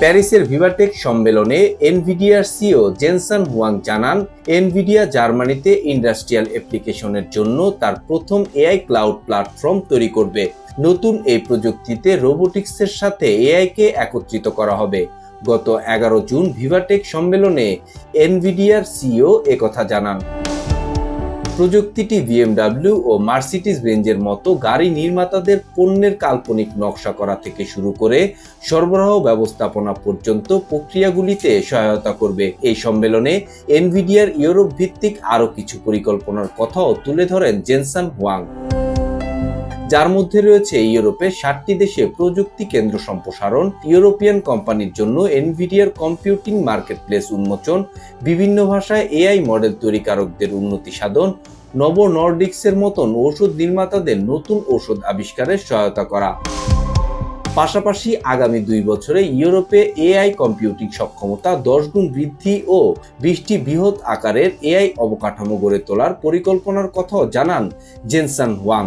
প্যারিসের ভিভাটেক সম্মেলনে এনভিডিয়ার সিও জেনসন হুয়াং জানান, এনভিডিয়া জার্মানিতে ইন্ডাস্ট্রিয়াল অ্যাপ্লিকেশনের জন্য তার প্রথম এআই ক্লাউড প্ল্যাটফর্ম তৈরি করবে। নতুন এই প্রযুক্তিতে রোবোটিক্সের সাথে এআইকে একত্রিত করা হবে। গত এগারো জুন ভিভাটেক সম্মেলনে এনভিডিয়ার সিও একথা জানান। প্রযুক্তিটি বিএমডাব্লিউ ও মার্সিডিজ বেঞ্জের মতো গাড়ি নির্মাতাদের পণ্যের কাল্পনিক নকশা করা থেকে শুরু করে সরবরাহ ব্যবস্থাপনা পর্যন্ত প্রক্রিয়াগুলিতে সহায়তা করবে। এই সম্মেলনে এনভিডিয়ার ইউরোপ ভিত্তিক আরও কিছু পরিকল্পনার কথাও তুলে ধরেন জেনসান হোয়াং। যার মধ্যে রয়েছে ইউরোপের ষাটটি দেশে প্রযুক্তি কেন্দ্র সম্প্রসারণ, ইউরোপিয়ান কোম্পানির জন্য এনভিডিয়ার কম্পিউটিং মার্কেটপ্লেস উন্মোচন, বিভিন্ন ভাষায় এআই মডেল তৈরিকারকদের উন্নতি সাধন, নব নর্ডিক্সের মতন ঔষধ নির্মাতাদের নতুন ঔষধ আবিষ্কারে সহায়তা করা। পাশাপাশি আগামী দুই বছরে ইউরোপে এআই কম্পিউটিং সক্ষমতা দশ গুণ বৃদ্ধি ও বিশটি বৃহৎ আকারের এআই অবকাঠামো গড়ে তোলার পরিকল্পনার কথাও জানান জেনসান ওয়াং